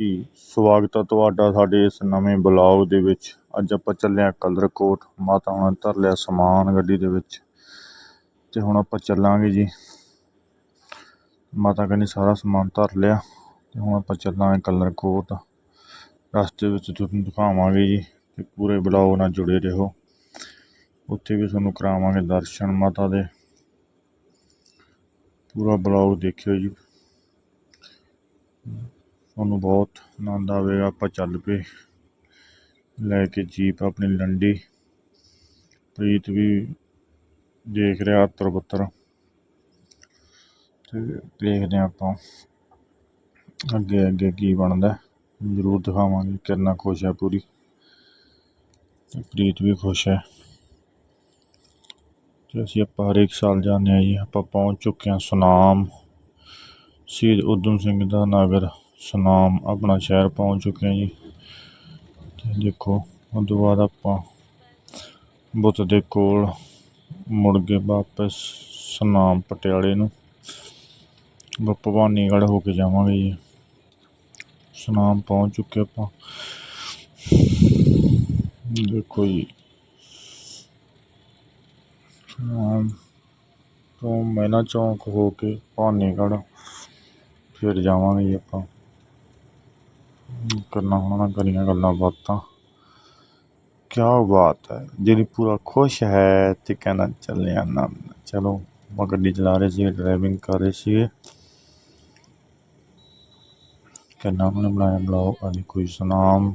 ਜੀ, ਸਵਾਗਤ ਹੈ ਤੁਹਾਡਾ ਸਾਡੇ ਇਸ ਨਵੇਂ ਬਲੌਗ ਦੇ ਵਿੱਚ। ਅੱਜ ਆਪਾਂ ਚੱਲੇ ਹਾਂ ਕਲਰਕੋਟ ਮਾਤਾ ਹੁਣਾਂ ਧਰ ਲਿਆ ਸਮਾਨ ਗੱਡੀ ਦੇ ਵਿੱਚ ਤੇ ਹੁਣ ਆਪਾਂ ਚੱਲਾਂਗੇ ਜੀ। ਮਾਤਾ ਕਹਿੰਦੀ ਸਾਰਾ ਸਮਾਨ ਧਰ ਲਿਆ ਤੇ ਹੁਣ ਆਪਾਂ ਚੱਲਾਂਗੇ ਕਲਰਕੋਟ ਰਸਤੇ ਵਿੱਚ ਤੁਹਾਨੂੰ ਦਿਖਾਵਾਂਗੇ ਜੀ ਤੇ ਪੂਰੇ ਬਲੌਗ ਨਾਲ ਜੁੜੇ ਰਹੋ। ਉੱਥੇ ਵੀ ਤੁਹਾਨੂੰ ਕਰਾਵਾਂਗੇ ਦਰਸ਼ਨ ਮਾਤਾ ਦੇ। ਪੂਰਾ ਬਲੌਗ ਦੇਖਿਓ ਜੀ। ਤੁਹਾਨੂੰ ਬਹੁਤ ਆਨੰਦ ਆਵੇਗਾ। ਆਪਾਂ ਚੱਲ ਪਏ। ਲੈ ਕੇ ਜੀਪ ਆਪਣੀ ਲੰਡੀ। ਪ੍ਰੀਤ ਵੀ ਦੇਖ ਰਿਹਾ ਅਤਰ ਬਤਰ ਤੇ ਦੇਖਦੇ ਹਾਂ ਆਪਾਂ ਅੱਗੇ ਅੱਗੇ ਕੀ ਬਣਦਾ। ਜ਼ਰੂਰ ਦਿਖਾਵਾਂਗੇ। ਕਿੰਨਾ ਖੁਸ਼ ਹੈ ਪੂਰੀ। ਤੇ ਪ੍ਰੀਤ ਵੀ ਖੁਸ਼ ਹੈ। ਤੇ ਅਸੀਂ ਆਪਾਂ ਹਰੇਕ ਸਾਲ ਜਾਂਦੇ ਹਾਂ ਜੀ। ਆਪਾਂ ਪਹੁੰਚ ਚੁੱਕੇ ਹਾਂ ਸੁਨਾਮ। ਸ਼ਹੀਦ ਊਧਮ ਸਿੰਘ ਦਾ ਨਗਰ। ਸੁਨਾਮ ਆਪਣਾ ਸ਼ਹਿਰ ਪਹੁੰਚ ਚੁੱਕੇ ਹਾਂ ਜੀ। ਤੇ ਦੇਖੋ ਉਹ ਤੋਂ ਬਾਅਦ ਆਪਾਂ ਬੁੱਤ ਦੇ ਕੋਲ ਮੁੜ ਕੇ ਵਾਪਸ ਸੁਨਾਮ ਪਟਿਆਲੇ ਨੂੰ। ਭਵਾਨੀਗੜ੍ਹ ਹੋ ਕੇ ਜਾਵਾਂਗੇ ਜੀ। ਸੁਨਾਮ ਪਹੁੰਚ ਚੁੱਕੇ ਆਪਾਂ। ਦੇਖੋ ਜੀ। ਸੁਨਾਮ ਤੋਂ ਮੈਨਾ ਚੌਂਕ ਹੋ ਕੇ ਭਵਾਨੀਗੜ੍ਹ ਫਿਰ ਜਾਵਾਂਗੇ ਜੀ ਆਪਾਂ। ਕਰਨਾ ਹੁਣ ਕਰੀਆਂ ਗੱਲਾਂ ਬਾਤਾਂ ਕਿਆ ਬਾਤ ਹੈ ਜਿਹੜੀ ਪੂਰਾ ਖੁਸ਼ ਹੈ ਤੇ ਕਹਿਣਾ ਚੱਲੇ ਨਾ ਚਲੋ ਆਪਾਂ ਗੱਡੀ ਚਲਾ ਰਹੇ ਸੀ ਡਰਾਈਵਿੰਗ ਕਰ ਰਹੇ ਸੀ ਕਿੰਨਾ ਉਹਨੇ ਬਣਾਇਆ ਬਲੌਗ ਅੱਜ ਕੋਈ ਸੁਨਾਮ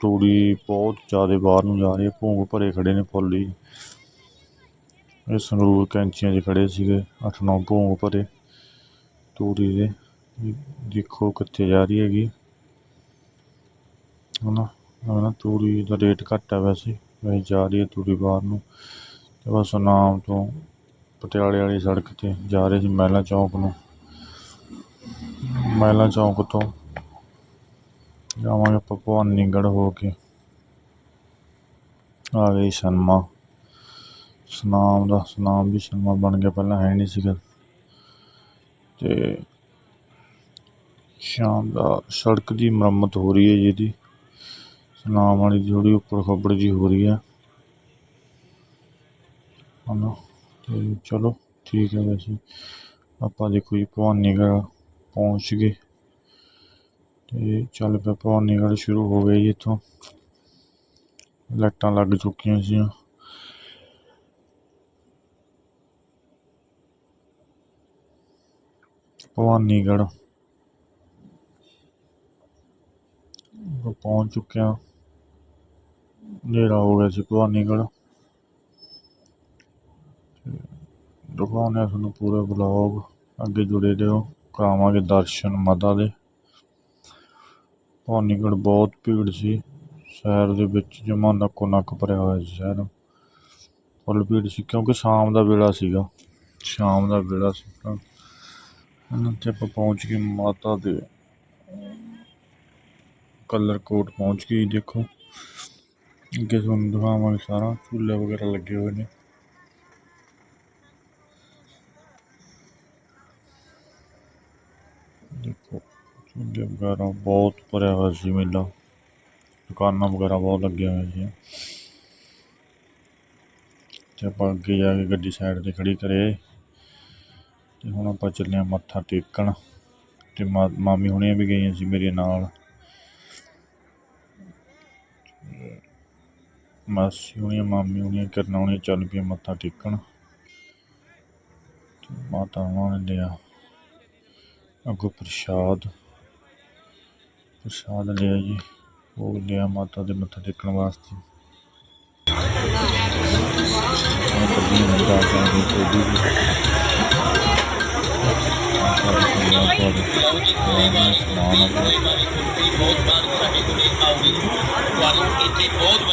ਤੂੜੀ ਬਹੁਤ ਜ਼ਿਆਦਾ ਬਾਹਰ ਨੂੰ ਜਾ ਰਹੀ ਹੈ ਭੂੰਗ ਭਰੇ ਖੜੇ ਨੇ ਫੁੱਲ ਹੀ ਇਹ ਸੰਗਰੂਰ ਕੈਂਚੀਆਂ 'ਚ ਖੜੇ ਸੀਗੇ ਅੱਠ ਨੌ ਭੂੰਗ ਭਰੇ ਤੂੜੀ ਦੇ ਇਹ ਦੇਖੋ ਕਿੱਥੇ ਜਾ ਰਹੀ ਹੈਗੀ ਹਨਾ ਨਾ ਤੂੜੀ ਦਾ ਰੇਟ ਘੱਟ ਹੈ ਵੈਸੇ। ਵੈਸੇ ਜਾ ਰਹੀ ਹੈ ਤੂੜੀ ਬਾਹਰ ਨੂੰ। ਤੇ ਬਸ ਸੁਨਾਮ ਤੋਂ ਪਟਿਆਲੇ ਵਾਲੀ ਸੜਕ 'ਤੇ ਜਾ ਰਹੇ ਸੀ ਮਹਿਲਾ ਚੌਂਕ ਨੂੰ। ਮਹਿਲਾ ਚੌਂਕ ਤੋਂ ਜਾਵਾਂਗੇ ਆਪਾਂ ਭਵਾਨੀਗੜ੍ਹ ਹੋ ਕੇ। ਆ ਗਈ ਸ਼ਰਮਾ। ਸੁਨਾਮ ਦਾ, ਸੁਨਾਮ ਵੀ ਸਨਮਾ ਬਣ ਗਿਆ। ਪਹਿਲਾਂ ਹੈ ਨਹੀਂ ਸੀਗਾ। ਤੇ ਸ਼ਾਮ ਦਾ ਸੜਕ ਦੀ ਮੁਰੰਮਤ ਹੋ ਰਹੀ ਹੈ ਜਿਹਦੀ ਇਹਦੀ ਸੁਨਾਮ ਵਾਲੀ ਦੀ ਥੋੜ੍ਹੀ ਉੱਪਰ ਖੱਬੜ ਜੀ ਹੋ ਰਹੀ ਹੈ। ਹਨਾ ਤੇ ਚਲੋ, ਠੀਕ ਹੈ ਵੈਸੇ। ਆਪਾਂ ਦੇਖੋ ਜੀ, ਭਵਾਨੀਗੜ੍ਹ ਪਹੁੰਚ ਗਏ। ਤੇ ਚੱਲ ਪਿਆ, ਭਵਾਨੀਗੜ੍ਹ ਸ਼ੁਰੂ ਹੋ ਗਏ ਜੀ ਇੱਥੋਂ। ਲਾਈਟਾਂ ਲੱਗ ਚੁੱਕੀਆਂ ਸੀ ਭਵਾਨੀਗੜ੍ਹ। ਆਪਾਂ ਪਹੁੰਚ ਚੁੱਕੇ ਹਾਂ। ਹਨੇਰਾ ਹੋ ਗਿਆ ਸੀ ਭਵਾਨੀਗੜ੍ਹ। ਦਿਖਾਉਂਦੇ ਤੁਹਾਨੂੰ ਪੂਰਾ ਬਲੌਗ ਅੱਗੇ ਜੁੜੇ ਰਹੋ, ਕਰਾਵਾਂਗੇ ਦਰਸ਼ਨ ਮਾਤਾ ਦੇ। ਭਵਾਨੀਗੜ੍ਹ ਬਹੁਤ ਭੀੜ ਸੀ, ਸ਼ਹਿਰ ਦੇ ਵਿੱਚ ਜਮਾਂ ਨੱਕੋ ਨੱਕ ਭਰਿਆ ਹੋਇਆ ਸੀ ਸ਼ਹਿਰ। ਫੁੱਲ ਭੀੜ ਸੀ ਕਿਉਂਕਿ ਸ਼ਾਮ ਦਾ ਵੇਲਾ ਸੀਗਾ, ਸ਼ਾਮ ਦਾ ਵੇਲਾ ਸੀਗਾ ਉਹਨਾਂ ਤੇ ਆਪਾਂ ਪਹੁੰਚ ਗਏ ਮਾਤਾ ਦੇ ਕਲਰਕੋਟ ਪਹੁੰਚ ਗਏ ਦੇਖੋ। ਅੱਗੇ ਤੁਹਾਨੂੰ ਦਿਖਾਵਾਂਗੇ ਸਾਰਾ, ਝੂਲੇ ਵਗੈਰਾ ਲੱਗੇ ਹੋਏ ਨੇ। ਦੇਖੋ, ਝੂਲੇ ਵਗੈਰਾ, ਬਹੁਤ ਭਰਿਆ ਹੋਇਆ ਸੀ ਮੇਲਾ। ਦੁਕਾਨਾਂ ਵਗੈਰਾ ਬਹੁਤ ਲੱਗੀਆਂ ਹੋਈਆਂ ਸੀ। ਤੇ ਆਪਾਂ ਅੱਗੇ ਜਾ ਕੇ ਗੱਡੀ ਸਾਈਡ ਤੇ ਖੜੀ ਕਰੇ। ਤੇ ਹੁਣ ਆਪਾਂ ਚੱਲੇ ਹਾਂ ਮੱਥਾ ਟੇਕਣ। ਤੇ ਮਾ- ਮਾਮੀ ਹੁਣੀਆਂ ਵੀ ਗਈਆਂ ਸੀ ਮੇਰੇ ਨਾਲ। ਮਾਸੀ ਹੁਣੀਆਂ ਮਾਮੀ ਹੁਣੀਆਂ ਕਿਰਨ ਹੁਣੀਆਂ ਚੱਲ ਪਈਆਂ, ਮੱਥਾ ਟੇਕਣ। ਤੇ ਮਾਤਾ ਨੇ ਲਿਆ ਅੱਗੋਂ ਪ੍ਰਸ਼ਾਦ। ਪ੍ਰਸ਼ਾਦ ਲਿਆ ਜੀ। ਉਹ ਲਿਆ ਮਾਤਾ ਦੇ ਮੱਥਾ ਟੇਕਣ ਵਾਸਤੇ। ਬਹੁਤ ਬਾਰ ਸਾਡੇ ਕੋਲੇ ਆਓਗੇ ਤੁਹਾਨੂੰ ਇੱਥੇ ਬਹੁਤ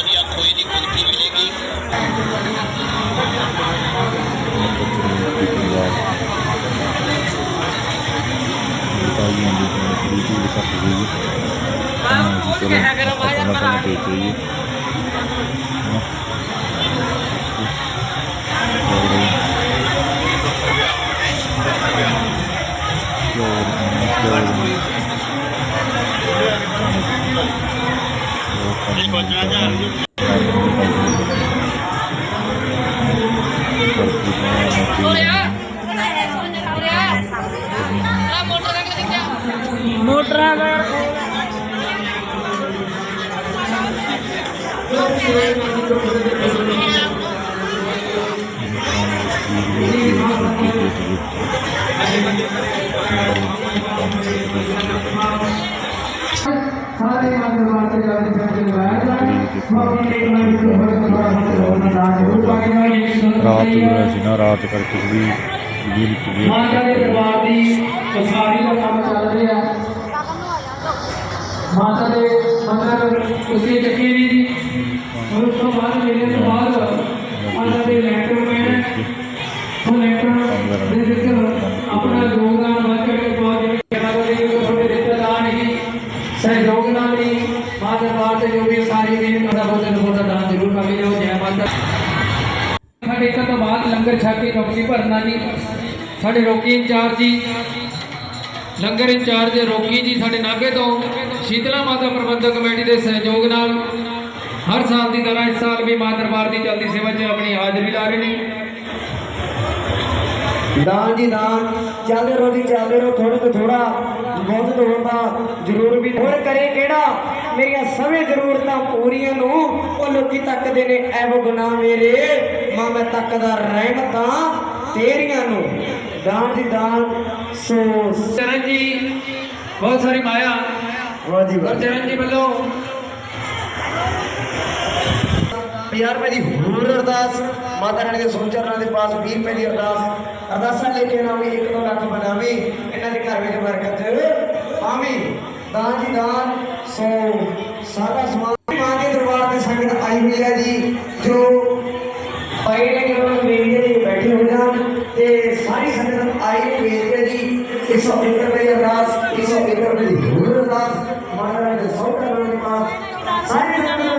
ditinggal tayo na dito. ਸਾਰੇ ਮੰਗਲਵਾਰ ਤੇ ਜਾਰੀ ਕਰਕੇ ਲਗਾਇਆ ਜਾਏ ਰਾਤ ਹੋਇਆ ਸੀ ਨਾ ਰਾਤ ਕਰਕੇ ਥੋੜੀ ਵੀਰ ਕਲੀਅਰ ਮਾਤਾ ਦੇ ਦਰਬਾਰ ਔਰ ਉਸ ਤੋਂ ਬਾਅਦ ਮੇਰੇ ਤੋਂ ਬਾਅਦ ਮਾਤਾ ਦੇ ਲੈਂਟਰ ਪੈਣਾ ਉਹ ਲੈਂਟਰ ਦੇ ਵਿੱਚ ਆਪਣਾ ਯੋਗਦਾਨ ਵੱਧ ਕੇ ਬਹੁਤ ਜਿਵੇਂ ਕਿਹਾ ਗਿਆ ਕਿ ਤੁਹਾਡੇ ਰਿਸ਼ਤੇਦਾਰ ਨਹੀਂ ਸਹਿਯੋਗ ਨਾਲ ਵੀ ਮਾਂ ਦਰਬਾਰ ਤੇ ਜੋ ਵੀ ਸਾਰੀ ਨੇ, ਤੁਹਾਡਾ ਬਹੁਤ ਬਹੁਤ ਦਾਨ ਜ਼ਰੂਰ ਪਾਵੇ ਜਾਓ ਜੈ ਮਾਤਾ ਸਾਡੇ ਇੱਕ ਤੋਂ ਬਾਅਦ ਲੰਗਰ ਛਕ ਕੇ ਚੌਕੀ ਭਰਨਾ ਜੀ। ਸਾਡੇ ਰੋਕੀ ਇੰਚਾਰਜ ਜੀ। ਲੰਗਰ ਇੰਚਾਰਜ ਰੋਕੀ ਜੀ ਸਾਡੇ ਨਾਗੇ ਤੋਂ। ਸ਼ੀਤਲਾ ਮਾਤਾ ਪ੍ਰਬੰਧਕ ਕਮੇਟੀ ਦੇ ਸਹਿਯੋਗ ਨਾਲ ਹਰ ਸਾਲ ਦੀ ਤਰ੍ਹਾਂ ਇਸ ਸਾਲ ਵੀ ਮਾਂ ਦਰਬਾਰ ਦੀ ਚਲਦੀ ਸੇਵਾ 'ਚ ਆਪਣੀ ਹਾਜ਼ਰੀ ਲਾ ਰਹੇ ਨੇ। ਦਾਨ ਜੀ ਦਾਨ ਚੱਲਦੇ ਰਹੋ ਜੀ ਚੱਲਦੇ ਰਹੋ ਥੋੜੇ ਤੋਂ ਥੋੜਾ ਬਹੁਤ ਤੋਂ ਹੁੰਦਾ ਜ਼ਰੂਰ ਵੀ। ਹੋਰ ਕਰੇ ਕਿਹੜਾ? ਮੇਰੀਆਂ ਸਭੇ ਜ਼ਰੂਰਤਾਂ ਪੂਰੀਆਂ ਨੂੰ ਉਹ ਲੋਕੀ ਤੱਕਦੇ ਨੇ। ਐਵੋ ਗੁਨਾਹ ਮੇਰੇ ਮਾਂ ਮੈਂ ਤੱਕਦਾ ਰਹਿਮਤਾਂ ਤੇਰੀਆਂ ਨੂੰ। ਦਾਨ ਜੀ ਦਾਨ ਸੋ ਚਰਨ ਜੀ ਬਹੁਤ ਸਾਰੀ ਮਾਇਆ। ਵਾਹ ਜੀ ਵਾਹ। ਚਰਨ ਜੀ ਵੱਲੋਂ 50 ਰੁਪਏ ਦੀ ਹੋਰ ਅਰਦਾਸ, ਮਾਤਾ ਰਾਣੀ ਦੇ ਸੋਚ ਦੇ ਪਾਸ 20 ਰੁਪਏ ਦੀ ਅਰਦਾਸ। ਅਰਦਾਸਾਂ ਲੈ ਕੇ ਆਵੀਂ ਇੱਕ ਦੋ ਲੱਖ ਬਣਾਵੀਂ ਇਹਨਾਂ ਦੇ ਘਰ ਵਿੱਚ ਬਰਕਤ। ਆਵੀਂ ਦਾਨ ਜੀ ਦਾਨ। ਸੋ ਸਾਰਾ ਸਮਾਨ ਮਾਂ ਦੇ ਦਰਬਾਰ ਤੇ ਸੰਗਤ ਆਈ ਹੋਈ ਹੈ ਜੀ, ਜੋ ਆਏ ਨੇ ਕਿ ਉਹਨਾਂ ਵੇਖਦੇ ਬੈਠੇ ਹੋਏ ਹਨ ਤੇ ਸਾਰੀ ਸੰਗਤ ਆਈ ਨੂੰ ਵੇਖਦੇ ਜੀ 101 ਰੁਪਏ ਦੀ ਅਰਦਾਸ 101 ਰੁਪਏ ਦੀ ਹੋਰ ਅਰਦਾਸ ਮਾਤਾ ਰਾਣੀ ਦੇ ਸੋਚ ਚਰਨਾਂ ਦੇ ਪਾਸ ਸਾਰੀ ਸੰਗਤ ਨੂੰ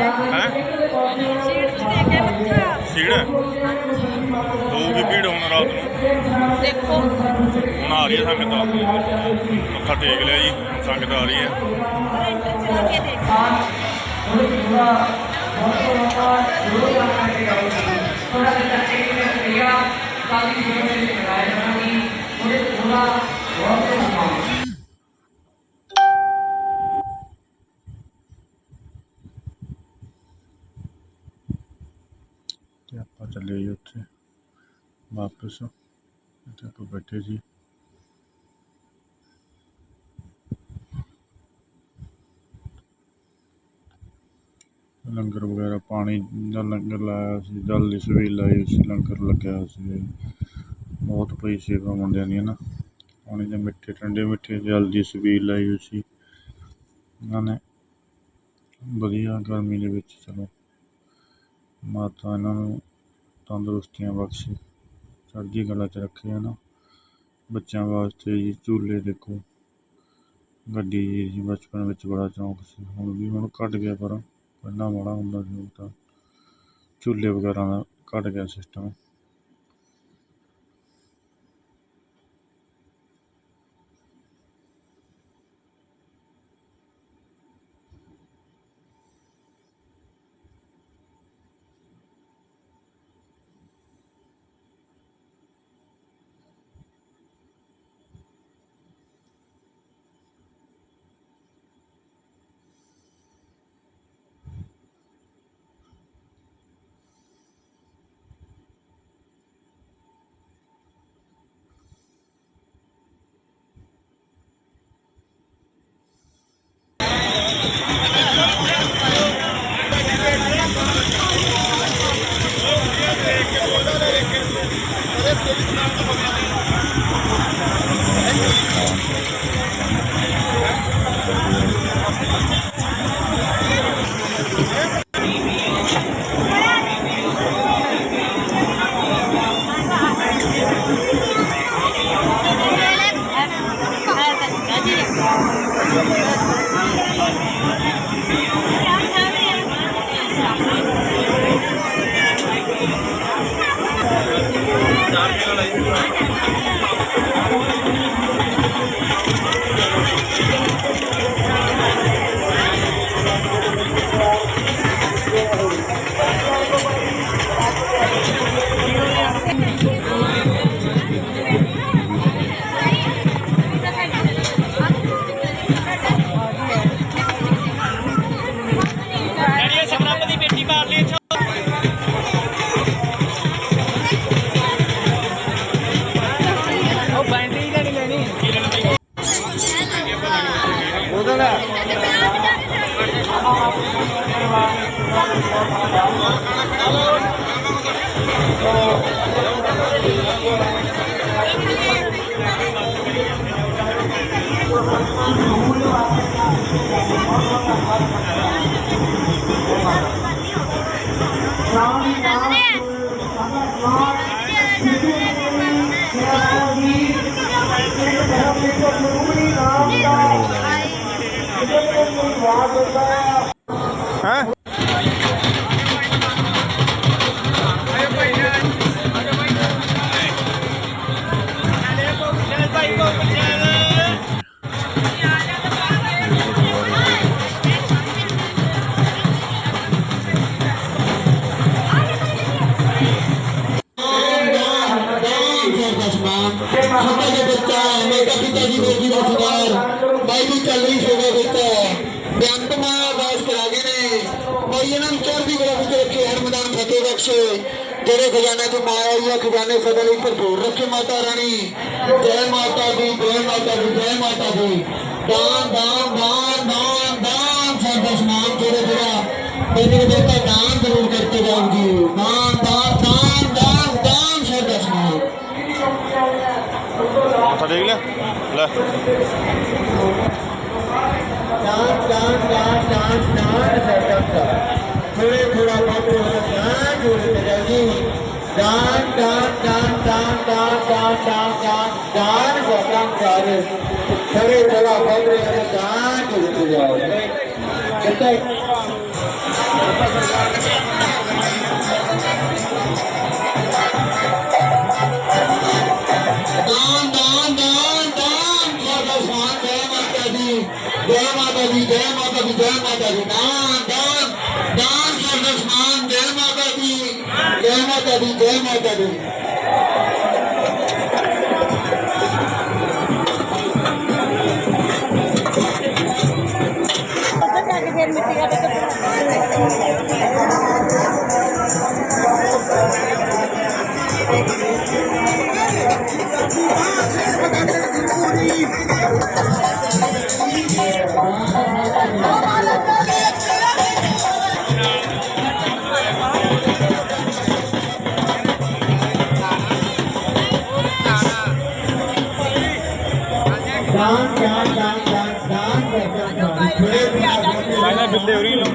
ਹੈ? ਭੀੜ ਹੈ? ਹੋਊਗੀ ਭੀੜ ਹੁਣ ਰਾਤ ਨੂੰ। ਦੇਖੋ। ਹੁਣ ਆ ਰਹੀ ਹੈ ਸੰਗਤ ਮੱਥਾ ਟੇਕ ਲਿਆ ਜੀ ਸੰਗਤ ਆ ਰਹੀ ਹੈ। ਚਲਾ ਕੇ ਦੇਖ ਤੇ ਆਪਾਂ ਚੱਲੇ ਜੀ ਉੱਥੇ ਵਾਪਸ। ਇੱਥੇ ਆਪਾਂ ਬੈਠੇ ਸੀ। ਲੰਗਰ ਵਗੈਰਾ, ਪਾਣੀ ਦਾ ਲੰਗਰ ਲਾਇਆ ਸੀ, ਜਲ ਦੀ ਛਬੀਲ ਲਾਈ ਸੀ, ਲੰਗਰ ਲੱਗਿਆ ਸੀ। ਬਹੁਤ ਪਈ ਸੇਵਾ ਮੁੰਡਿਆਂ ਦੀ ਨਾ ਪਾਣੀ ਦੇ ਮਿੱਠੇ, ਠੰਡੇ ਮਿੱਠੇ ਜਲ ਦੀ ਛਬੀਲ ਲਾਈ ਹੋਈ ਸੀ। ਇਹਨਾਂ ਨੇ ਵਧੀਆ ਗਰਮੀ ਦੇ ਵਿੱਚ, ਚਲੋ, ਮਾਤਾ ਇਹਨਾਂ ਨੂੰ ਤੰਦਰੁਸਤੀਆਂ ਬਖਸ਼ੇ। ਚੜ੍ਹਦੀ ਕਲਾ 'ਚ ਰੱਖੇ ਨਾ। ਬੱਚਿਆਂ ਵਾਸਤੇ ਜੀ ਝੂਲੇ ਦੇਖੋ। ਗੱਡੀ ਜੀ ਬਚਪਨ ਵਿੱਚ ਬੜਾ ਚੌਂਕ ਸੀ। ਹੁਣ ਵੀ ਹੁਣ ਘਟ ਗਿਆ ਪਰ ਪਹਿਲਾਂ ਬੜਾ ਹੁੰਦਾ ਸੀ ਹੁਣ ਤਾਂ। ਝੂਲੇ ਵਗੈਰਾ ਦਾ ਘਟ ਗਿਆ ਸਿਸਟਮ ਹੈ? ਪਿਤਾ ਜੀ ਦਾ ਸਰਦਾਰ ਬਾਈ ਦੀ ਚੱਲ ਰਹੀ ਸੇਵਾ ਵਿੱਚ। ਬੇਅੰਤ ਮਾਂ ਕਰਾ ਗਏ ਨੇ। ਬਾਈ, ਇਹਨਾਂ ਨੂੰ ਚੜ੍ਹਦੀ ਕਲਾ ਵਿੱਚ ਰੱਖੇ ਹਰ ਮੈਦਾਨ ਫਤਿਹ ਬਖਸ਼ੇ। ਜਿਹੜੇ ਖਜ਼ਾਨੇ ਤੋਂ ਮਾਇਆ ਹੋਈ ਹੈ ਖਜ਼ਾਨੇ ਸਦਾ ਲਈ ਭਰਪੂਰ ਰੱਖੇ ਮਾਤਾ ਰਾਣੀ। ਜੈ ਮਾਤਾ ਦੀ, ਜੈ ਮਾਤਾ ਦੀ, ਜੈ ਮਾਤਾ ਦੀ। ਦਾਨ ਦਾਨ ਦਾਨ ਦਾਨ ਦਾਨ। ਸਾਡਾ ਸਮਾਨ ਥੋੜਾ ਥੋੜਾ ਮੇਰੇ ਬੇਟਾ ਦਾਨ ਜ਼ਰੂਰ ਕਰਕੇ ਜਾਓ ਦਾਨ ਦਾਨ ਦਾਨ ਦਾਨ ਦਾਨ ਸਾਡਾ ਸਮਾਨ ਮੱਥਾ ਟੇਕ ਲਿਆ ਲੈ dance dance dance dance dance ਸਰਕਮ ਥੋੜੇ ਥੋੜਾ ਬਹੁਤ ਥੋੜਾ ਡਾਂਸ ਜੋੜੇ ਤੇ ਜਾਈਏ ਡਾਂਸ ਡਾਂਸ ਡਾਂਸ ਦੀ ਜੈ ਮਾਤਾ ਦੀ, ਜੈ ਮਾਤਾ ਦੀ। ਦਾਨ ਦਾਨ ਦਾਨ ਸਾਡਾ ਸਾਨ ਜੈ ਮਾਤਾ ਦੀ। ਜੈ ਮਾਤਾ ਦੀ, ਜੈ ਮਾਤਾ ਦੀ। ਉੱਧਰ ਜਾ teoría y la